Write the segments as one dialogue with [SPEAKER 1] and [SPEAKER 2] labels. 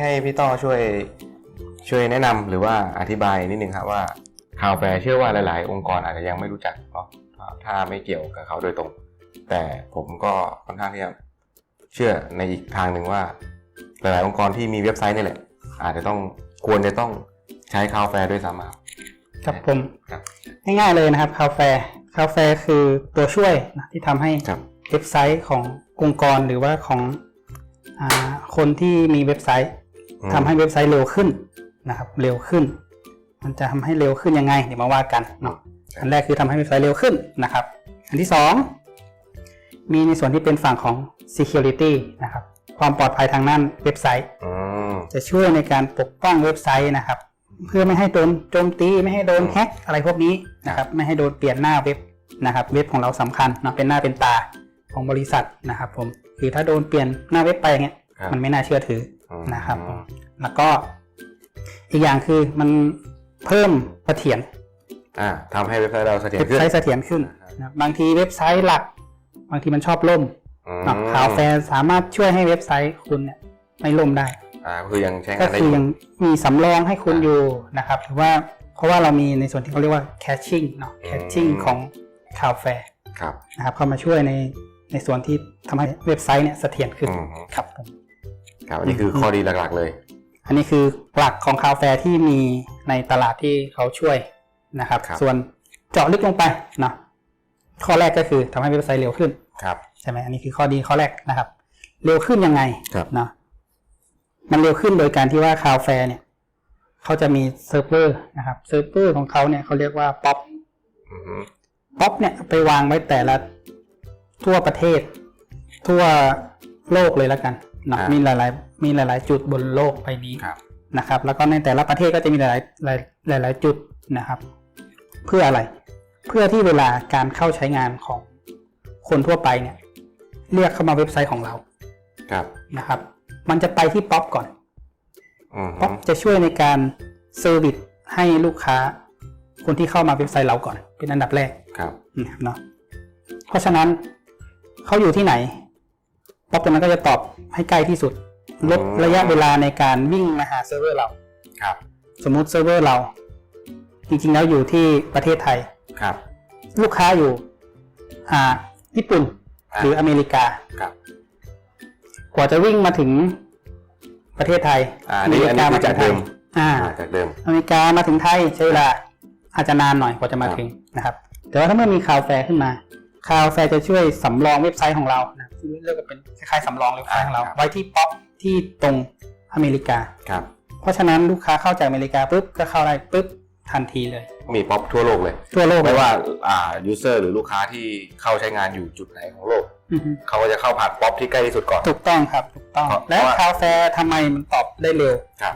[SPEAKER 1] ให้พี่ต้อช่วยช่วยแนะนำหรือว่าอธิบายนิดนึงครับว่าคาวแฟร์เชื่อว่าหลาย ๆ องค์กรอาจจะยังไม่รู้จักเนาะถ้าถ้าไม่เกี่ยวกับเขาโดยตรง แต่ผมก็ค่อนข้างที่จะเชื่อในอีกทางหนึ่งว่า หลาย ๆ องค์กรที่มีเว็บไซต์นี่แหละ อาจจะต้องควรจะต้องใช้คาวแฟร์ด้วยซ้ำครับ
[SPEAKER 2] ครับผม
[SPEAKER 1] ครับ
[SPEAKER 2] ง่าย ๆ เลยนะครับคาเฟ่คาเฟ่คือตัวช่วยนะที่ทำให้
[SPEAKER 1] ครับ
[SPEAKER 2] เว็บไซต์ขององค์กรหรือว่าของอาคนที่มีเว็บไซต์
[SPEAKER 1] อืม
[SPEAKER 2] ทำให้เว็บไซต์เร็วขึ้นนะครับ เร็วขึ้น มันจะทำให้เร็วขึ้นยังไงเดี๋ยวมาว่ากันเนาะอันแรกคือทำให้เว็บไซต์เร็วขึ้นนะครับ อันที่สองมีในส่วนที่เป็นฝั่งของ security นะครับ ความปลอดภัยทางด้านเว็บไซต์
[SPEAKER 1] อืม
[SPEAKER 2] จะช่วยในการปกป้องเว็บไซต์นะครับ เพื่อไม่ให้โดนโจมตีไม่ให้โดน
[SPEAKER 1] อืม
[SPEAKER 2] แฮ็กอะไรพวกนี้นะครับ ไม่ให้โดนเปลี่ยนหน้าเว็บนะครับ เว็บของเราสำคัญเนาะเป็นหน้าเป็นตาของบริษัทนะครับ ผมคือถ้าโดนเปลี่ยนหน้าเว็บไปอย่างเงี้ย
[SPEAKER 1] ครับ
[SPEAKER 2] มันไม่น่าเชื่อถือ
[SPEAKER 1] อืม
[SPEAKER 2] นะครับผมแล้วก็อีกอย่างคือมันเพิ่มเสถียร
[SPEAKER 1] อ่าทำให้เว็บไซต์เราเสถียร
[SPEAKER 2] เว็บ
[SPEAKER 1] ขึ้น
[SPEAKER 2] ไซต์เสถียรขึ้นนะบางทีเว็บไซต์หลัก บางทีมันชอบล่ม
[SPEAKER 1] อืม
[SPEAKER 2] เนาะข่าวแฟร์สามารถช่วยให้เว็บไซต์คุณเนี่ยไม่ล่มได้
[SPEAKER 1] อ่าก็คือยังใช้
[SPEAKER 2] ก็
[SPEAKER 1] งานได้
[SPEAKER 2] คือ
[SPEAKER 1] อยู่
[SPEAKER 2] ยังมีสำรองให้คุณอยู่นะครับถือว่าเพราะว่าเรามีในส่วนที่เขาเรียกว่า caching เนาะ caching ของข่าวแฟร์
[SPEAKER 1] ครับ
[SPEAKER 2] นะครับเข้ามาช่วยในในส่วนที่ทำให้เว็บไซต์เนี่ยเสถียรขึ้น
[SPEAKER 1] อืม
[SPEAKER 2] ครับผม
[SPEAKER 1] ครับอันนี้คือข้อดีหลักๆเลย
[SPEAKER 2] อันนี้คือหลักของข่าวแฟร์ที่มีในตลาดที่เขาช่วยนะครับ
[SPEAKER 1] ครับ
[SPEAKER 2] ส่วนเจาะลึกลงไปเนาะข้อแรกก็คือทำให้เว็บไซต์เร็วขึ้น
[SPEAKER 1] ครับ
[SPEAKER 2] ใช่ไหมอันนี้คือข้อดีข้อแรกนะครับ เร็วขึ้นยังไง
[SPEAKER 1] ครับ
[SPEAKER 2] เนาะมันเร็วขึ้นโดยการที่ว่าคาวแฟร์เนี่ยเขาจะมีเซิร์ฟเวอร์นะครับเซิร์ฟเวอร์ของเขาเนี่ยเขาเรียกว่าป๊อป
[SPEAKER 1] อือฮึ
[SPEAKER 2] ป๊อปเนี่ยไปวางไว้แต่ละทั่วประเทศ ทั่วโลกเลยแล้วกันเนาะมีหลายๆมีหลาย ๆ จุดบนโลกใบนี้
[SPEAKER 1] ครับ
[SPEAKER 2] นะครับ แล้วก็ในแต่ละประเทศก็จะมีหลายหลายหลายหลายจุดนะครับ เพื่ออะไร เพื่อที่เวลาการเข้าใช้งานของคนทั่วไปเนี่ย เรียกเข้ามาเว็บไซต์ของเรา
[SPEAKER 1] ครับ
[SPEAKER 2] นะครับ มันจะไปที่ป๊อปก่อน
[SPEAKER 1] อือฮึ
[SPEAKER 2] ป๊อปจะช่วยในการเซอร์วิสให้ลูกค้า คนที่เข้ามาเว็บไซต์เราก่อน เป็นอันดับแรก
[SPEAKER 1] ครับ
[SPEAKER 2] นะครับเนาะเพราะฉะนั้นเขาอยู่ที่ไหน ป๊อปตัวนั้นก็จะตอบให้ใกล้ที่สุด ลดระยะเวลาในการวิ่งมาหาเซิร์ฟเวอร์เรา
[SPEAKER 1] ครับ
[SPEAKER 2] สมมุติเซิร์ฟเวอร์เรา จริงๆแล้วอยู่ที่ประเทศไทย
[SPEAKER 1] ครับ
[SPEAKER 2] ลูกค้าอยู่ อ่า ญี่ปุ่น
[SPEAKER 1] อ่า
[SPEAKER 2] หรืออเมริกา
[SPEAKER 1] ครับ
[SPEAKER 2] กว่าจะวิ่งมาถึงประเทศไทย
[SPEAKER 1] อ่าอันนี้อันนี้คือจากเดิม
[SPEAKER 2] อ่า
[SPEAKER 1] อ่า จากเดิม
[SPEAKER 2] อเมริกามาถึงไทยใช้เวลาอาจจะนานหน่อยกว่าจะมาถึงนะครับ แต่ว่าถ้าเมื่อมีข่าวแฟร์ขึ้นมาข่าวแฟร์จะช่วยสำรองเว็บไซต์ของเรานะ ซึ่งเรียกว่าเป็นคล้ายๆสำรองเว็บไซต์ของเรา
[SPEAKER 1] ครับ
[SPEAKER 2] ไว้ที่ป๊อปที่ตรงอเมริกา
[SPEAKER 1] ครับ
[SPEAKER 2] เพราะฉะนั้นลูกค้าเข้าจากอเมริกาปุ๊บก็เข้าได้ปุ๊บทันทีเลย
[SPEAKER 1] มีป๊อปทั่วโลกเลย
[SPEAKER 2] ทั่วโลกเล
[SPEAKER 1] ไม่
[SPEAKER 2] ย
[SPEAKER 1] ว่าอ่ายูเซอร์หรือลูกค้าที่เข้าใช้งานอยู่จุดไหนของโลก
[SPEAKER 2] อือฮึ
[SPEAKER 1] เขาก็จะเข้าผ่านป๊อปที่ใกล้ที่สุดก่อน
[SPEAKER 2] ถูกต้องครับ ถูกต้อง
[SPEAKER 1] เพราะ
[SPEAKER 2] และ
[SPEAKER 1] ว่า
[SPEAKER 2] ข่าวแฟร์ทำไมมันตอบได้เร็ว
[SPEAKER 1] ครับ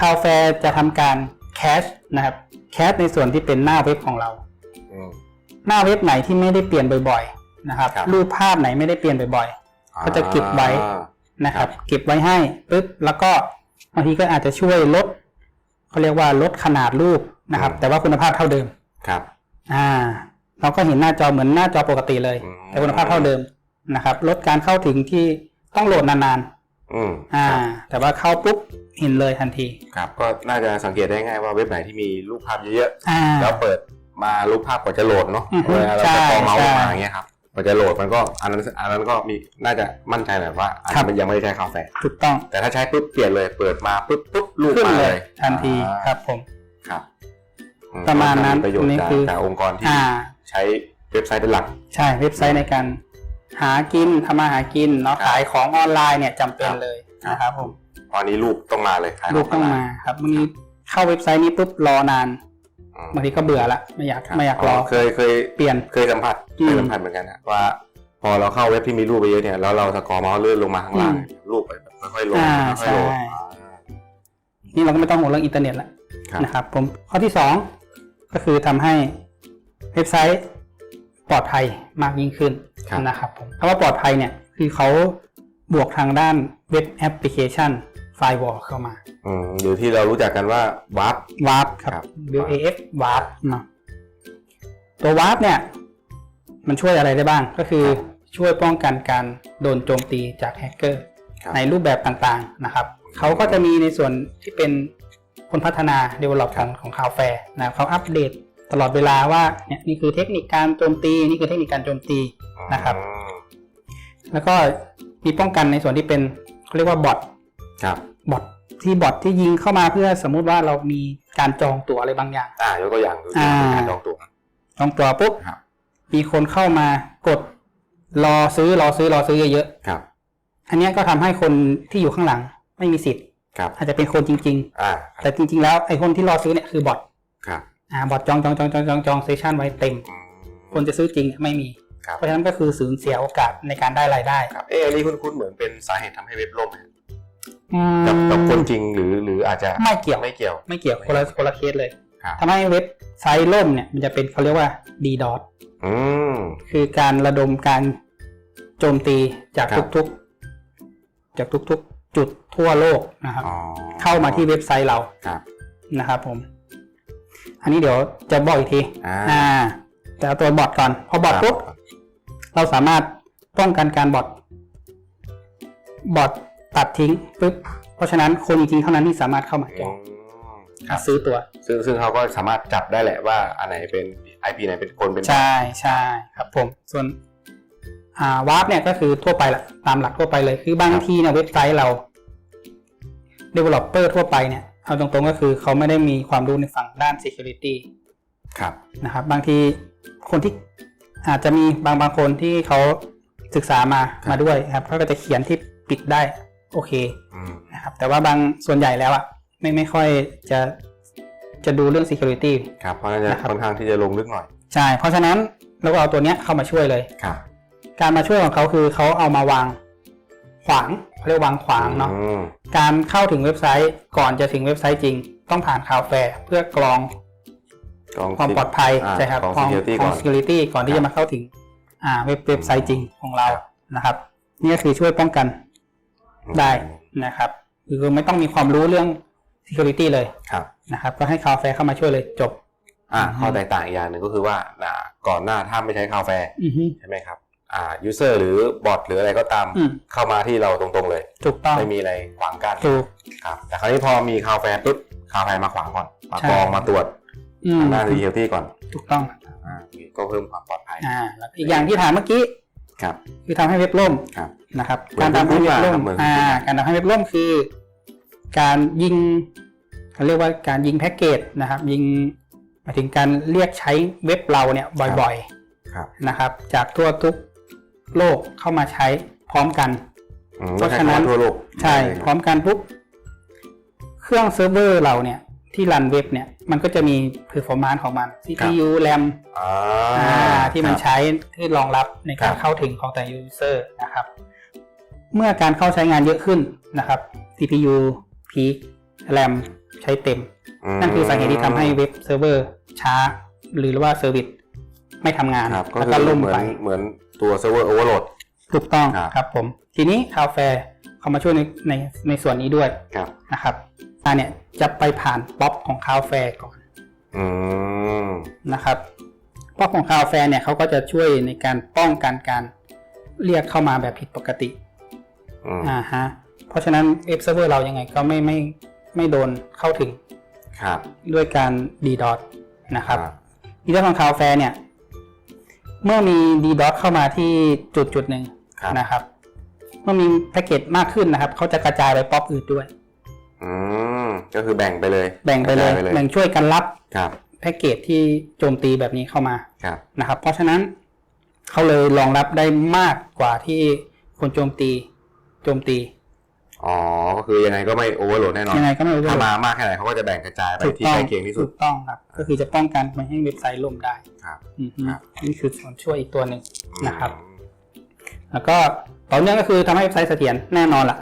[SPEAKER 2] ข่าวแฟร์จะทำการแคชนะครับแคชในส่วนที่เป็นหน้าเว็บของเรา
[SPEAKER 1] อืม
[SPEAKER 2] หน้าเว็บไหนที่ไม่ได้เปลี่ยนบ่อยๆ นะครับ
[SPEAKER 1] ครับ
[SPEAKER 2] รูปภาพไหนไม่ได้เปลี่ยนบ่อยๆก็จะเก็บไว้
[SPEAKER 1] อ่า
[SPEAKER 2] นะครับ เก็บไว้ให้ปุ๊บแล้วก็บางทีก็อาจจะช่วยลดเขาเรียกว่าลดขนาดรูปนะครับ แต่ว่าคุณภาพเท่าเดิม
[SPEAKER 1] ครับ
[SPEAKER 2] อ่า เราก็เห็นหน้าจอเหมือนหน้าจอปกติเลย
[SPEAKER 1] อืม
[SPEAKER 2] แต่คุณภาพเท่าเดิมนะครับ ลดการเข้าถึงที่ต้องโหลดนาน
[SPEAKER 1] อืม
[SPEAKER 2] ๆ อ่า
[SPEAKER 1] ครับ
[SPEAKER 2] แต่ว่าเข้าปุ๊บเห็นเลยทันที
[SPEAKER 1] ครับ ก็น่าจะสังเกตได้ง่ายว่าเว็บไหนที่มีรูปภาพเยอะ
[SPEAKER 2] อ่า
[SPEAKER 1] ๆ แล้วเปิดมารูปภาพกว่าจะโหลดเนาะ
[SPEAKER 2] อือฮึ
[SPEAKER 1] เวลาเรา
[SPEAKER 2] ใช่
[SPEAKER 1] จะกรองเมาส์
[SPEAKER 2] ใช่
[SPEAKER 1] มาอย่างเงี้ยครับ กว่าจะโหลดมันก็อันนั้นอันนั้นก็มีน่าจะมั่นใจแบบว่าอัน
[SPEAKER 2] ครั
[SPEAKER 1] นี้
[SPEAKER 2] บ
[SPEAKER 1] มันยังไม่ได้ใช้คาแฟ
[SPEAKER 2] ถูกต้อง
[SPEAKER 1] แต่ถ้าใช้ปุ๊บเปลี่ยนเลย เปิดมาปุ๊บปุ๊บรูป
[SPEAKER 2] ขึ้น
[SPEAKER 1] มา
[SPEAKER 2] เล
[SPEAKER 1] เลย ย
[SPEAKER 2] ทันที
[SPEAKER 1] อ่า
[SPEAKER 2] ครับผม
[SPEAKER 1] ครับอื
[SPEAKER 2] ประมาณนั้น
[SPEAKER 1] ประโยช
[SPEAKER 2] อัน
[SPEAKER 1] น์
[SPEAKER 2] นี้
[SPEAKER 1] จาก
[SPEAKER 2] คือ
[SPEAKER 1] จากองค์กรที่
[SPEAKER 2] อ่า
[SPEAKER 1] ใช้เว็บไซต์เป็นหลัก
[SPEAKER 2] ใช่เว็บไซต์ในการหากินทำมาหากินเนาะ
[SPEAKER 1] ครับ
[SPEAKER 2] ขายของออนไลน์เนี่ยจำเป็น
[SPEAKER 1] ครับ
[SPEAKER 2] เลย
[SPEAKER 1] ครับ
[SPEAKER 2] นะครับผม
[SPEAKER 1] ตอนนี้รูปต้องมาเลยขายข
[SPEAKER 2] ลูกต้องมาครับบางทีเข้าเว็บไซต์นี้ปุ๊บรอนาน
[SPEAKER 1] อืม
[SPEAKER 2] บางทีก็เบื่อละไม่อยาก
[SPEAKER 1] ครับ
[SPEAKER 2] ไม่อยากรอ
[SPEAKER 1] เคยเคย
[SPEAKER 2] เปลี่ยน
[SPEAKER 1] เคยสัมผัส
[SPEAKER 2] อืม
[SPEAKER 1] เคยสัมผัสเหมือนกันนะว่าพอเราเข้าเว็บที่มีรูปไปเยอะเนี่ยแล้วเราสกอร์เมาส์เลื่อนลงมาข้างล่าง
[SPEAKER 2] อืม
[SPEAKER 1] รูปไปแบบค่อยๆลง
[SPEAKER 2] อ่า
[SPEAKER 1] ค่อยๆโหลด
[SPEAKER 2] ใช่
[SPEAKER 1] อ่า
[SPEAKER 2] นี่เราก็ไม่ต้องห่วงเรื่องอินเทอร์เน็ตละ
[SPEAKER 1] ครับ
[SPEAKER 2] นะครับผมข้อที่สองก็คือทำให้เว็บไซต์ปลอดภัยมากยิ่งขึ้น
[SPEAKER 1] ครับ
[SPEAKER 2] นะครับผมคำว่าปลอดภัยเนี่ยคือเขาบวกทางด้านเว็บแอปพลิเคชัน ไฟวอลเข้ามา
[SPEAKER 1] อืมหรือที่เรารู้จักกันว่าวาร์ป
[SPEAKER 2] วาร์ปค
[SPEAKER 1] ครั
[SPEAKER 2] รับบ W A F วาร์ปเนาะตัววาร์ปเนี่ย มันช่วยอะไรได้บ้างก็คือช่วยป้องกันการโดนโจมตีจากแฮกเกอร์
[SPEAKER 1] ครับ
[SPEAKER 2] ในรูปแบบต่างๆนะครับ เขาก็จะมีในส่วนที่เป็นคนพัฒนา develop ของของคาวแฟนะเขาอัปเดตตลอดเวลาว่าเนี่ยนี่คือเทคนิคการโจมตี นี่คือเทคนิคการโจมตี นะครับ
[SPEAKER 1] อืม
[SPEAKER 2] แล้วก็มีป้องกันในส่วนที่เป็นเขาเรียกว่าบอท
[SPEAKER 1] ครับ
[SPEAKER 2] บอทที่บอทที่ยิงเข้ามาเพื่อสมมุติว่าเรามีการจองตั๋วอะไรบางอย่าง
[SPEAKER 1] อ่ายกตัวอย่างดู
[SPEAKER 2] อ่า
[SPEAKER 1] การจองตั๋ว
[SPEAKER 2] จองตั๋วปุ๊บ
[SPEAKER 1] ครับ
[SPEAKER 2] มีคนเข้ามากด รอซื้อรอซื้อรอซื้อเยอะ
[SPEAKER 1] ครับ
[SPEAKER 2] ๆอันเนี้ยก็ทำให้คนที่อยู่ข้างหลังไม่มีสิทธิ์
[SPEAKER 1] ครับ
[SPEAKER 2] อาจจะเป็นคนจริง
[SPEAKER 1] อ่า
[SPEAKER 2] ๆ แต่จริง ๆ แล้วไอ้คนที่รอซื้อเนี่ยคือบอท
[SPEAKER 1] ครับ
[SPEAKER 2] อ่าบอทจองจองจองจองจองจองเซสชันไว้เต็ม
[SPEAKER 1] อืม
[SPEAKER 2] คนจะซื้อจริงไม่มี
[SPEAKER 1] ครับ
[SPEAKER 2] เพราะฉะนั้นก็คือสูญเสียโอกาสในการได้รายได้
[SPEAKER 1] ครับ เอออันนี้คุ้นๆเหมือนเป็นสาเหตุทำให้เว็บล่มไหม
[SPEAKER 2] อืม
[SPEAKER 1] กับกับคนจริงหรือหรืออาจจะ
[SPEAKER 2] ไม่เกี่ยว
[SPEAKER 1] ไม่เกี่ยว
[SPEAKER 2] ไม่เกี่ยวคนละคนละเคสเลย
[SPEAKER 1] ครับ
[SPEAKER 2] ทำให้เว็บไซต์ล่มเนี่ยมันจะเป็นเขาเรียกว่า DDoS
[SPEAKER 1] อืม
[SPEAKER 2] คือการระดมการโจมตีจาก
[SPEAKER 1] ครับ
[SPEAKER 2] ทุกๆ จากทุกๆ จุดทั่วโลกนะครับ
[SPEAKER 1] อ๋อ
[SPEAKER 2] เข้ามาที่เว็บไซต์เรา
[SPEAKER 1] ครับ
[SPEAKER 2] นะครับผม อันนี้เดี๋ยวจะบอกอีกที
[SPEAKER 1] อ่า
[SPEAKER 2] แต่เอาตัวบอทก่อน พอบอท
[SPEAKER 1] ครับ
[SPEAKER 2] ปุ๊บ เราสามารถป้องกันการบอทบอท ตัดทิ้งปุ๊บเพราะฉะนั้นคนจริงๆเท่านั้นที่สามารถเข้ามาจ
[SPEAKER 1] อื
[SPEAKER 2] อง
[SPEAKER 1] ม
[SPEAKER 2] อะซื้อตัว
[SPEAKER 1] ซึ่งซึ่งเขาก็สามารถจับได้แหละว่าอันไหนเป็น IP ไหนเป็นคนเป็น
[SPEAKER 2] ใช่ใช่ครับผมส่วนอ่าวาร์ปเนี่ยก็คือทั่วไปละตามหลักทั่วไปเลยคือบางทีเนี่ยเว็บไซต์เรา developer ทั่วไปเนี่ยเอาตรงๆก็คือเขาไม่ได้มีความรู้ในฝั่งด้าน security
[SPEAKER 1] ครับ
[SPEAKER 2] นะครับ บางทีคนที่อาจจะมีบางบางคนที่เขาศึกษามามาด้วยครับเขาก็จะเขียนที่ปิดได้ โอเค
[SPEAKER 1] อืม
[SPEAKER 2] นะครับแต่ว่าบางส่วนใหญ่แล้วอะไม่ไม่ค่อยจะจะดูเรื่อง security
[SPEAKER 1] ครับเพราะฉะนั้นจะ
[SPEAKER 2] นะครับ
[SPEAKER 1] ค่อนข้างที่จะลงลึกหน่อย
[SPEAKER 2] ใช่ เพราะฉะนั้นเราก็เอาตัวเนี้ยเข้ามาช่วยเลย
[SPEAKER 1] ครับ
[SPEAKER 2] การมาช่วยของเขาคือเขาเอามาวางขวางเขาเรียกวางขวางเนาะ
[SPEAKER 1] อืม
[SPEAKER 2] การเข้าถึงเว็บไซต์ก่อนจะถึงเว็บไซต์จริง ต้องผ่านคาวแฟร์เพื่อกรอง
[SPEAKER 1] กอง
[SPEAKER 2] ความปลอดภัยาใช่ครับ
[SPEAKER 1] ของ
[SPEAKER 2] ของ
[SPEAKER 1] security
[SPEAKER 2] ข
[SPEAKER 1] ก่
[SPEAKER 2] อ
[SPEAKER 1] องน
[SPEAKER 2] security ก่อนที่
[SPEAKER 1] ครับ
[SPEAKER 2] จะมาเข้าถึงอ่าเว็บเว็บไซต์จริงของเรา
[SPEAKER 1] ครับ
[SPEAKER 2] นะครับ นี่ก็คือช่วยป้องกัน ได้นะครับคือไม่ต้องมีความรู้เรื่อง security เลย
[SPEAKER 1] ครับ
[SPEAKER 2] นะครับ ก็ให้คาวแฟร์เข้ามาช่วยเลยจบ
[SPEAKER 1] อ่า
[SPEAKER 2] อืม
[SPEAKER 1] ข้อแตกต่างอีกอย่างหนึ่งก็คือว่าอ่าก่อนหน้าถ้าไม่ใช้คาวแฟร์
[SPEAKER 2] อือฮึ
[SPEAKER 1] ใช่ไหมครับอ่า user หรือบอทหรืออะไรก็ตาม
[SPEAKER 2] อืม
[SPEAKER 1] เข้ามาที่เราตรงๆเลย
[SPEAKER 2] ถูกต้อง
[SPEAKER 1] ไม่มีอะไรขวางกั้น
[SPEAKER 2] ถูก
[SPEAKER 1] ครับ แต่คราวนี้พอมีคาวแฟร์ปุ๊บคาวแฟร์มาขวางก่อนมากรอง
[SPEAKER 2] ใช่
[SPEAKER 1] มาตรวจ
[SPEAKER 2] อืม
[SPEAKER 1] ทางด้าน security ก่อน
[SPEAKER 2] ถูกต้อง
[SPEAKER 1] อ่าก็เพิ่มความปลอดภัย
[SPEAKER 2] อ่าแล้วอีกอย่างที่ถามเมื่อกี้
[SPEAKER 1] ครับ
[SPEAKER 2] คือทำให้เว็บล่ม
[SPEAKER 1] ครับ
[SPEAKER 2] นะครับ
[SPEAKER 1] เหมื
[SPEAKER 2] กา
[SPEAKER 1] อ
[SPEAKER 2] ร
[SPEAKER 1] น
[SPEAKER 2] ทำให้เว็บล่ม
[SPEAKER 1] เหมือน
[SPEAKER 2] อ่า
[SPEAKER 1] เหมือน
[SPEAKER 2] การทำให้เว็บล่มคือ การยิงเขาเรียกว่าการยิงแพ็กเกจนะครับ ยิงหมายถึงการเรียกใช้เว็บเราเนี่ยบ่อย
[SPEAKER 1] ครับ
[SPEAKER 2] ๆนะครับ จากทั่วทุกโลกเข้ามาใช้พร้อมกัน
[SPEAKER 1] อืม
[SPEAKER 2] เพราะฉะนั้น
[SPEAKER 1] ก็ใช้คำว่าทั่วโลก
[SPEAKER 2] ใช่พร้อมกันปุ๊บเครื่องเซิร์ฟเวอร์เราเนี่ยที่รันเว็บเนี่ยมันก็จะมี performance ของมัน CPU RAM
[SPEAKER 1] อ่า
[SPEAKER 2] อ่าที่มัน
[SPEAKER 1] ครับ
[SPEAKER 2] ใช้ที่รองรับในการ
[SPEAKER 1] ครับ
[SPEAKER 2] เข้าถึงของแต่ user นะครับ เมื่อการเข้าใช้งานเยอะขึ้นนะครับ CPU peak RAM ใช้เต็ม
[SPEAKER 1] ม
[SPEAKER 2] นั่นคือสาเหตุที่ทำให้เว็บเซิร์ฟเวอร์ช้า หรือว่าเซอร์วิสไม่ทำงาน
[SPEAKER 1] ครับก็
[SPEAKER 2] แล้ว
[SPEAKER 1] คื
[SPEAKER 2] ก็
[SPEAKER 1] อ
[SPEAKER 2] ล่ม
[SPEAKER 1] เหมือ
[SPEAKER 2] ไป
[SPEAKER 1] นเหมือนตัวเซิร์ฟเวอร์โอเวอร์โหลด
[SPEAKER 2] ถูกต้อง
[SPEAKER 1] ครับ
[SPEAKER 2] ครับผม ทีนี้คาวแฟร์เขามาช่วยในในในส่วนนี้ด้วย
[SPEAKER 1] ครับ
[SPEAKER 2] นะครับอันเนี่ยจะไปผ่านป๊อปของคาวแฟร์ก่อน
[SPEAKER 1] อืม
[SPEAKER 2] นะครับป๊อปของคาวแฟร์เนี่ยเขาก็จะช่วยในการป้องกันการเรียกเข้ามาแบบผิดปกติ
[SPEAKER 1] อืม
[SPEAKER 2] อ่าฮะเพราะฉะนั้นเว็บเซิร์ฟเวอร์เรายังไงก็ไม่ไม่ไม่โดนเข้าถึง
[SPEAKER 1] ครับ
[SPEAKER 2] ด้วยการ DDoS นะครับ
[SPEAKER 1] อ่า
[SPEAKER 2] DDoS ของคาวแฟร์เนี่ย เมื่อมี DDoS เข้ามาที่จุดจุดหนึ่ง
[SPEAKER 1] ครับ
[SPEAKER 2] นะครับ เมื่อมีแพ็กเกจมากขึ้นนะครับเขาจะกระจายไปป๊อปอื่นด้วย
[SPEAKER 1] อืมก็คือแบ่งไปเลย
[SPEAKER 2] แบ่งไปเลย
[SPEAKER 1] กระจา
[SPEAKER 2] แบ่งช่วยกันรับ
[SPEAKER 1] ครับ
[SPEAKER 2] แพ็กเกจที่โจมตีแบบนี้เข้ามา
[SPEAKER 1] ครับ
[SPEAKER 2] นะครับ เพราะฉะนั้นเขาเลยรองรับได้มากกว่าที่คนโจมตี โจมตี
[SPEAKER 1] อ๋อ ก็คือยังไงก็ไม่โอเวอร์โหลดแน่นอน
[SPEAKER 2] ยังไงก็ไม่รู้
[SPEAKER 1] ถ้ามามากแค่ไหนเขาก็จะแบ่งกระจายไป
[SPEAKER 2] ถูก
[SPEAKER 1] ที่
[SPEAKER 2] ต้อง
[SPEAKER 1] ใกล้เคียงที่สุ
[SPEAKER 2] ถู
[SPEAKER 1] ด
[SPEAKER 2] กต้องครับ ก็คือจะป้องกันไม่ให้เว็บไซต์ล่มได้
[SPEAKER 1] ครับ
[SPEAKER 2] อือฮึ
[SPEAKER 1] ครับ
[SPEAKER 2] นี่คือส่วนช่วยอีกตัวหนึ่ง นะครับ
[SPEAKER 1] อืม
[SPEAKER 2] แล้วก็ต่อเนื่องก็คือทำให้เว็บไซต์เสถียรแน่นอนล่ะ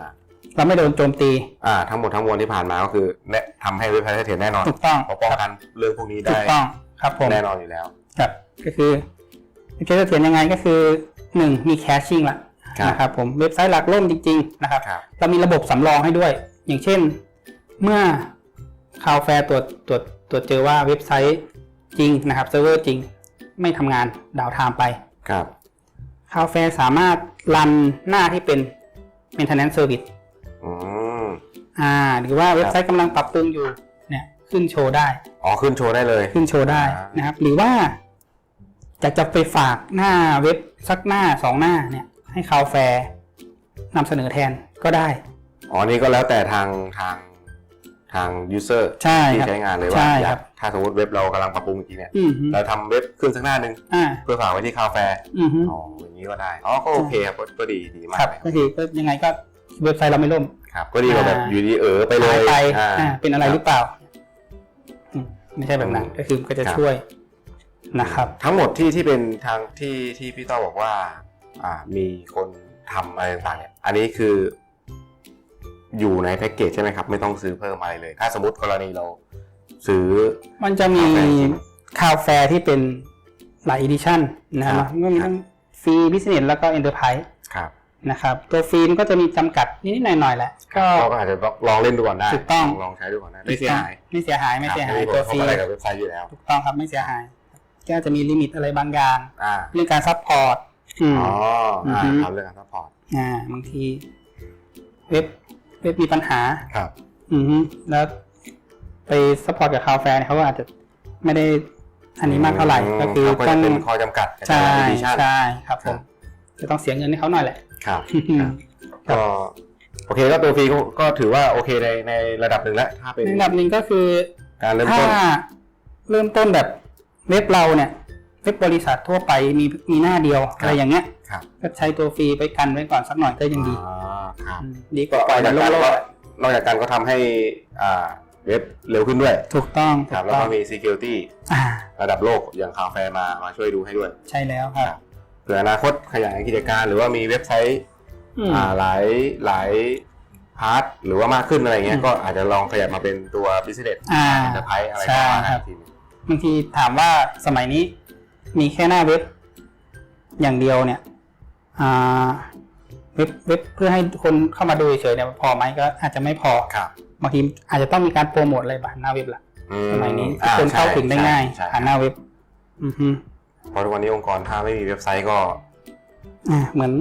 [SPEAKER 2] เราไม่โดนโจมตี
[SPEAKER 1] อ่า ทั้งหมดทั้งมวลที่ผ่านมาก็คือแนะทำให้เว็บไซต์เสถียรแน่นอน
[SPEAKER 2] ถูกต้อง
[SPEAKER 1] เพราะป้องกันเรื่องพวกนี้
[SPEAKER 2] ถู
[SPEAKER 1] ได้
[SPEAKER 2] กต้องครับผม
[SPEAKER 1] แน่นอนอยู่แล้ว
[SPEAKER 2] ครับก็คือเว็บไซต์เสถียรยังไงก็คือหนึ่งมีแคชชิ่งละ
[SPEAKER 1] ครับ
[SPEAKER 2] นะครับผมเว็บไซต์หลักล่มจริง ๆ นะครับ
[SPEAKER 1] ครับ
[SPEAKER 2] เรามีระบบสำรองให้ด้วย อย่างเช่น เมื่อคาวแฟร์ตรวจตรวจตรวจเจอว่าเว็บไซต์จริงนะครับเซิร์ฟเวอร์จริง ไม่ทำงานดาวน์ไทม์ไป
[SPEAKER 1] ครับ
[SPEAKER 2] คาวแฟร์สามารถรันหน้าที่เป็น maintenance service
[SPEAKER 1] อืม
[SPEAKER 2] อ่า หรือว่าเว็บไซต์กำลังปรับปรุงอยู่เนี่ยขึ้นโชว์ได้
[SPEAKER 1] อ๋อ ขึ้นโชว์ได้เลย
[SPEAKER 2] ขึ้นโชว์ได้
[SPEAKER 1] อ่าน
[SPEAKER 2] นะครับ หรือว่าจะจะไปฝากหน้าเว็บสักหน้าสองหน้าเนี่ย ให้คาวแฟร์นำเสนอแทนก็ได้
[SPEAKER 1] อ๋อนี่ก็แล้วแต่ทางทางทางยูเซอร์
[SPEAKER 2] ใช่
[SPEAKER 1] ที่
[SPEAKER 2] ครับ
[SPEAKER 1] ใช้งานเลย
[SPEAKER 2] ใช่
[SPEAKER 1] ว่าอยา
[SPEAKER 2] ครั
[SPEAKER 1] ก
[SPEAKER 2] บ
[SPEAKER 1] ถ้าสมมติเว็บเรากำลังปรับปรุงจริงเนี่ย
[SPEAKER 2] อืมฮึ
[SPEAKER 1] เราทำเว็บขึ้นสักหน้าหนึ่ง
[SPEAKER 2] อ่า
[SPEAKER 1] เพื่อฝากไว้ที่คาแฟ
[SPEAKER 2] อืมฮึ
[SPEAKER 1] อ๋ออย่างนี้ก็ได้อ๋อก็โอเคครับก็ก็ดีดีมาก
[SPEAKER 2] ครับ
[SPEAKER 1] เลย
[SPEAKER 2] ก็คือก็ยังไงก็เว็บไซต์เราไม่ล่ม
[SPEAKER 1] ครับก็ดีกว่าแบบ
[SPEAKER 2] อ่า
[SPEAKER 1] อยู่ดีเออไปเล
[SPEAKER 2] หาย
[SPEAKER 1] ย
[SPEAKER 2] ไป
[SPEAKER 1] อ่า
[SPEAKER 2] อ่าเป็นอะไรหรือเปล่าอืมไม่ใช่แบบนั้น
[SPEAKER 1] อืม
[SPEAKER 2] ก็คือก็จะ
[SPEAKER 1] ครับ
[SPEAKER 2] ช่วยนะครับ
[SPEAKER 1] ทั้งหมดที่ที่เป็นทางที่ที่พี่ต้อบอกว่าอ่า มีคนทำอะไรต่างๆเนี่ยอันนี้คืออยู่ในแพ็กเกจใช่ไหมครับ ไม่ต้องซื้อเพิ่มอะไรเลย ถ้าสมมติกรณีเราซื้อ
[SPEAKER 2] มันจะมี
[SPEAKER 1] คาแฟจริง
[SPEAKER 2] คาวแฟร์ที่เป็นหลายอีดิชั่นนะค
[SPEAKER 1] ครั
[SPEAKER 2] รับบก็มีทั้งฟรีบิสเนสแล้วก็เอ็นเตอร์ไพรส์
[SPEAKER 1] ครับ
[SPEAKER 2] นะครับ ตัวฟรีมันก็จะมีจำกัดนิดๆหน่อยๆแหละก็
[SPEAKER 1] เราก็อาจจะลองเล่นดูก่อนได้
[SPEAKER 2] ถูกต้อง
[SPEAKER 1] ลองใช้ดูก่อนได้ไม่เสียหาย
[SPEAKER 2] ไม่เสียหายไม่เสียหาย
[SPEAKER 1] ครับ
[SPEAKER 2] ตัว
[SPEAKER 1] เพ
[SPEAKER 2] ฟรี
[SPEAKER 1] ราะอะไรกับเว็บไซต์อยู่แล้ว
[SPEAKER 2] ถูกต้องครับไม่เสียหายก็จะมีลิมิตอะไรบางอย่าง
[SPEAKER 1] อ่า
[SPEAKER 2] เรื่องการซัพพอร์ต อืม
[SPEAKER 1] อ๋ออ่า
[SPEAKER 2] อือฮึ
[SPEAKER 1] ทำเรื่องการซัพพอร์ต
[SPEAKER 2] อ่าบางทีเว็บเว็บมีปัญหา
[SPEAKER 1] ครับ
[SPEAKER 2] อือฮึแล้วไปซัพพอร์ตกับคาวแฟร์เขาก็อาจจะไม่ได้อันนี้มากเท่าไหร่ก็คือ
[SPEAKER 1] เขาก็
[SPEAKER 2] ต้
[SPEAKER 1] จะ
[SPEAKER 2] อง
[SPEAKER 1] เป็นข้อจำกัดจาก
[SPEAKER 2] ใช่
[SPEAKER 1] การ edition
[SPEAKER 2] ใช่ครับผ
[SPEAKER 1] ครั
[SPEAKER 2] ม
[SPEAKER 1] บ
[SPEAKER 2] จะต้องเสียเงินให้เขาหน่อยแหละ
[SPEAKER 1] ครับ
[SPEAKER 2] อืม
[SPEAKER 1] ก็โอเคก็ตัวฟรีก็ก็ถือว่าโอเคในในระดับหนึ่งแล้วถ้าเป็น
[SPEAKER 2] ในระดับหนึ่งก็คือ
[SPEAKER 1] การเริ่ม
[SPEAKER 2] ถ้า
[SPEAKER 1] ต้น
[SPEAKER 2] เริ่มต้นแบบเว็บเราเนี่ย เว็บบริษัททั่วไปมีมีหน้าเดียว
[SPEAKER 1] ครับ
[SPEAKER 2] อะไรอย่างเงี้ย
[SPEAKER 1] ครับ
[SPEAKER 2] ก็ใช้ตัวฟรีไปกันไว้ก่อนสักหน่อยก็ยังดี
[SPEAKER 1] อ่าครับ
[SPEAKER 2] อืมดีก
[SPEAKER 1] ก็
[SPEAKER 2] ว่าปล่อย
[SPEAKER 1] น
[SPEAKER 2] มั
[SPEAKER 1] อก
[SPEAKER 2] น
[SPEAKER 1] จาก
[SPEAKER 2] โล
[SPEAKER 1] การ
[SPEAKER 2] ก
[SPEAKER 1] ก็นอกจากการก็ทำให้อ่าเว็บเร็วขึ้นด้วย
[SPEAKER 2] ถูกต้อง
[SPEAKER 1] ครับ
[SPEAKER 2] ถู
[SPEAKER 1] แล้ว
[SPEAKER 2] ต้อ
[SPEAKER 1] ก็
[SPEAKER 2] ง
[SPEAKER 1] มี security
[SPEAKER 2] อ่า
[SPEAKER 1] ระดับโลกอย่างคาเฟ่มามาช่วยดูให้ด้วย
[SPEAKER 2] ใช่แล้วครับ
[SPEAKER 1] ครับเผื่ออนาคตขยายกิจการ หรือว่ามีเว็บไซต์
[SPEAKER 2] อืม
[SPEAKER 1] อ่าหลายหลายพาร์ทหรือว่ามากขึ้นอะไรเงี้ย
[SPEAKER 2] อืม
[SPEAKER 1] ก็อาจจะลองขยับมาเป็นตัว business
[SPEAKER 2] อ่า
[SPEAKER 1] enterprise อะไร
[SPEAKER 2] ใช่
[SPEAKER 1] ก็ว่า
[SPEAKER 2] ครั
[SPEAKER 1] กับนทีนึง
[SPEAKER 2] บางทีถามว่าสมัยนี้ มีแค่หน้าเว็บ อย่างเดียวเนี่ยอ่าเว็บเว็บเพื่อให้คนเข้ามาดูเฉยๆเนี่ยพอไหมก็อาจจะไม่พอ
[SPEAKER 1] ครับ
[SPEAKER 2] บางทีอาจจะต้องมีการโปรโมทอะไรผ่านหน้าเว็บละ
[SPEAKER 1] อื
[SPEAKER 2] สมัยนี้
[SPEAKER 1] อ่
[SPEAKER 2] คนเข้า
[SPEAKER 1] ใช่
[SPEAKER 2] ถึงได้ง่าย
[SPEAKER 1] ใช่
[SPEAKER 2] ผ่านหน้าเว็บ อือฮึ
[SPEAKER 1] เพราะทุกวันนี้องค์กรถ้าไม่มีเว็บไซต์ก็
[SPEAKER 2] อ่าเหมือน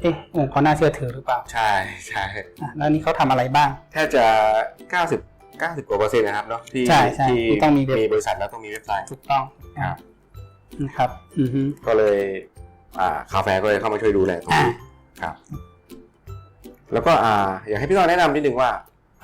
[SPEAKER 2] เอ๊ะองค์กรน่าเชื่อถือหรือเปล่า
[SPEAKER 1] ใช่ใช่
[SPEAKER 2] อะแล้วนี่เขาทำอะไรบ้าง
[SPEAKER 1] แทบจะ90 90กว่าเปอร์เซ็นต์นะครับเนาะที่
[SPEAKER 2] ใช่ใช่
[SPEAKER 1] ที่
[SPEAKER 2] ที่ต้องมีเว็บ
[SPEAKER 1] มีบริษัทแล้วต้องมีเว็บไซต์
[SPEAKER 2] ถูกต้อง
[SPEAKER 1] ครับ
[SPEAKER 2] นะครับอือฮึ
[SPEAKER 1] ก็เลยอ่าคาเฟ่ก็เลยเข้ามาช่วยดูแลตรง
[SPEAKER 2] อ่า
[SPEAKER 1] นี้ครับ แล้วก็อ่า อยากให้พี่ต้อแนะนำนิดนึงว่า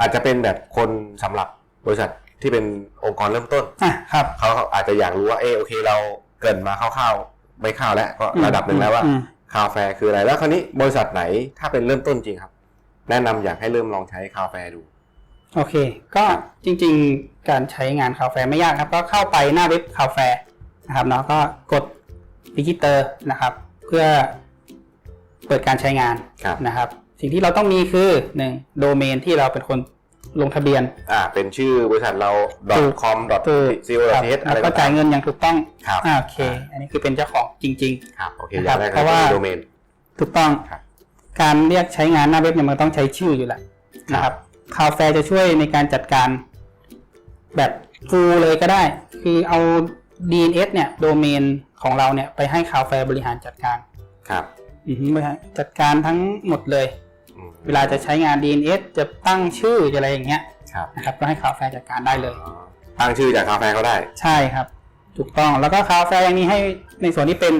[SPEAKER 1] อาจจะเป็นแบบคนสำหรับบริษัทที่เป็นองค์กรเริ่มต้น
[SPEAKER 2] อะครับ
[SPEAKER 1] เขาอาจจะอยากรู้ว่า เออโอเค เราเกรินมาคร่าวๆไม่ข่าวแล้วก็ระดับหนึ่งแล้วว่า
[SPEAKER 2] อืม
[SPEAKER 1] คาแฟคืออะไรแล้วคราวนี้บริษัทไหนถ้าเป็นเริ่มต้นจริงครับ แนะนำอยากให้เริ่มลองใช้คาแฟดู
[SPEAKER 2] โอเค ก็จริงๆ การใช้งานคาเฟ่ไม่ยากครับ ก็เข้าไปหน้าเว็บคาเฟ่ นะครับเนาะก็กดดิจิเตอร์นะครับ เพื่อเปิดการใช้งาน
[SPEAKER 1] ครับ
[SPEAKER 2] นะครับ สิ่งที่เราต้องมีคือหนึ่งโดเมนที่เราเป็นคนลงทะเบียน
[SPEAKER 1] อ่า เป็นชื่อบริษัทเรา
[SPEAKER 2] ถูก
[SPEAKER 1] .com
[SPEAKER 2] ถูก
[SPEAKER 1] .co
[SPEAKER 2] ครับ
[SPEAKER 1] .th อะไร
[SPEAKER 2] แล้วก็จ่ายเงินอย่างถูกต้อง
[SPEAKER 1] ครับ
[SPEAKER 2] อ่าโอเค อันนี้คือเป็นเจ้าของจริง
[SPEAKER 1] ครับ โอเค
[SPEAKER 2] นะ
[SPEAKER 1] อ
[SPEAKER 2] ครั
[SPEAKER 1] ยา
[SPEAKER 2] บ
[SPEAKER 1] กได้
[SPEAKER 2] เพราะว่า
[SPEAKER 1] โดเมน
[SPEAKER 2] ๆถูกต้อง
[SPEAKER 1] ครับ
[SPEAKER 2] การเรียกใช้งานหน้าเว็บเนี่ยมันต้องใช้ชื่ออยู่แหละนะครับคาเฟ่จะช่วยในการจัดการแบบฟูลเลยก็ได้ คือเอา DNS เนี่ยโดเมนของเราเนี่ยไปให้คาเฟ่บริหารจัดการ
[SPEAKER 1] ครับ
[SPEAKER 2] อือฮึบริหารจัดการทั้งหมดเลย
[SPEAKER 1] อืม
[SPEAKER 2] เวลาจะใช้งาน DNS จะตั้งชื่อจะอะไรอย่างเงี้ย
[SPEAKER 1] ครับ
[SPEAKER 2] นะครับก็ให้คาเฟ่จัดการได้เลย
[SPEAKER 1] อ๋อตั้งชื่อจากคาแฟเขาได้
[SPEAKER 2] ใช่ครับ ถูกต้องแล้วก็คาเฟ่ยังมีให้ในส่วนที่เป็น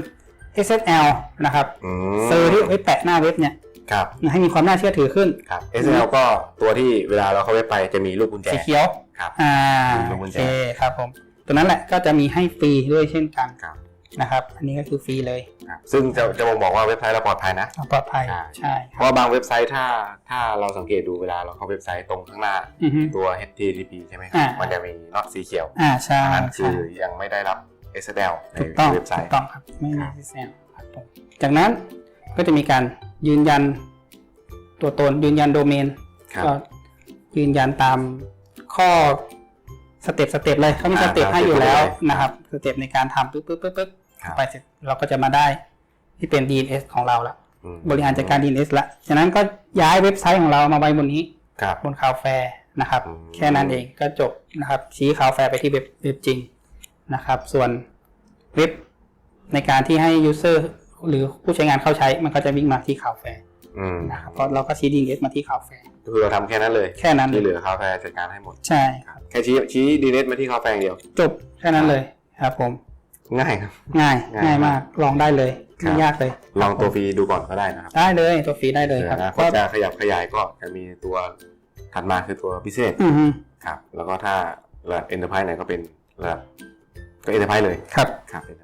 [SPEAKER 2] SSL นะครับ
[SPEAKER 1] อื
[SPEAKER 2] เซอร์ที่ไว้แปะหน้าเว็บเนี่ย
[SPEAKER 1] ครับ
[SPEAKER 2] ให้มีความน่าเชื่อถือขึ้น
[SPEAKER 1] ครับ SL ก็ตัวที่เวลาเราเข้าเว็บไปจะมีรูปกุญแจ
[SPEAKER 2] สีเขียว
[SPEAKER 1] ครับ
[SPEAKER 2] อ่า
[SPEAKER 1] มีลูกกุ
[SPEAKER 2] โอ
[SPEAKER 1] ญแจ
[SPEAKER 2] เคครับผม ตัวนั้นแหละก็จะมีให้ฟรีด้วยเช่นกัน
[SPEAKER 1] ครับ
[SPEAKER 2] นะครับ อันนี้ก็คือฟรีเลย
[SPEAKER 1] ครับซึ่งจะจะบ่งบอกว่าเว็บไซต์เราปลอดภัยนะ
[SPEAKER 2] ปลอดภัย
[SPEAKER 1] อ่า
[SPEAKER 2] ใช่
[SPEAKER 1] เพ
[SPEAKER 2] ครับ
[SPEAKER 1] ราะว่าบางเว็บไซต์ถ้าถ้าเราสังเกตดูเวลาเราเข้าเว็บไซต์ตรงข้างหน้า
[SPEAKER 2] อือฮึ
[SPEAKER 1] ตัว HTTP ใช่ไหมครับ
[SPEAKER 2] อ่า
[SPEAKER 1] มันจะมีน็อตสีเขียว
[SPEAKER 2] อ่าใช่
[SPEAKER 1] อันนั้นคื
[SPEAKER 2] ใช่
[SPEAKER 1] อยังไม่ได้รับ SSL ใน
[SPEAKER 2] ถูกต้อง
[SPEAKER 1] เว็บไซ
[SPEAKER 2] ถู
[SPEAKER 1] ต์
[SPEAKER 2] กต้องครับ ไม่
[SPEAKER 1] ครั
[SPEAKER 2] มี
[SPEAKER 1] บ
[SPEAKER 2] เซลครับผมจากนั้นก็จะมีการยืนยันตัวตนยืนยันโดเมน
[SPEAKER 1] ครับ
[SPEAKER 2] ก็ยืนยันตามข้อ สเต็ปสเต็ปเลยเขามีส
[SPEAKER 1] อ่า
[SPEAKER 2] เต็ป
[SPEAKER 1] ตาม
[SPEAKER 2] ให้อยู่แล้ว
[SPEAKER 1] สเต็ปเลย
[SPEAKER 2] นะครับสเต็ปในการทำปึ๊บปึ๊บปึ๊บปึ๊บ
[SPEAKER 1] ครับ
[SPEAKER 2] ไปเสร็จเราก็จะมาได้ที่เป็น DNS ของเราละ
[SPEAKER 1] อืม
[SPEAKER 2] บริหารจัดการ DNS ละฉะนั้นก็ย้ายเว็บไซต์ของเรามาไว้บนนี้
[SPEAKER 1] ครับ
[SPEAKER 2] บนคาวแฟร์นะครับ
[SPEAKER 1] อืม
[SPEAKER 2] แค่นั้นเองก็จบนะครับ ชี้คาวแฟร์ไปที่เว็บเว็บจริงนะครับ ส่วนเว็บในการที่ให้ user หรือผู้ใช้งานเข้าใช้มันก็จะวิ่งมาที่คาวแฟร์
[SPEAKER 1] อืม
[SPEAKER 2] นะครับก็เราก็ชี้ DNS มาที่คาวแฟร์
[SPEAKER 1] คือเราทำแค่นั้นเลย
[SPEAKER 2] แค่นั้นเล
[SPEAKER 1] ที่
[SPEAKER 2] ย
[SPEAKER 1] เหลือคาแฟจัดการให้หมด
[SPEAKER 2] ใช่
[SPEAKER 1] ครับแค่ชี้ชี้ดีเนสมาที่คาแฟอย่างเดียว
[SPEAKER 2] จบแค่นั้นเลยครับผม
[SPEAKER 1] ง่ายครับ
[SPEAKER 2] ง่าย
[SPEAKER 1] ง่าย
[SPEAKER 2] ง่ายมากลองได้เลย
[SPEAKER 1] ครับ
[SPEAKER 2] ไม่ยากเลย
[SPEAKER 1] ลองตัวฟรีดูก่อนก็ได้นะครับ
[SPEAKER 2] ได้เลยตัวฟรีได้เลยครับ
[SPEAKER 1] เดี๋ยวนะ
[SPEAKER 2] ก็
[SPEAKER 1] ก็จะขยับขยายก็จะมีตัวถัดมาคือตัวพิเศษ
[SPEAKER 2] อือฮึ
[SPEAKER 1] ครับ แล้วก็ถ้าระดับเอ็นเตอร์ไพรส์ไหนก็เป็นระดับก็เอ็นเตอร์ไพรส์เลย
[SPEAKER 2] ครับ
[SPEAKER 1] ครับ Enterprise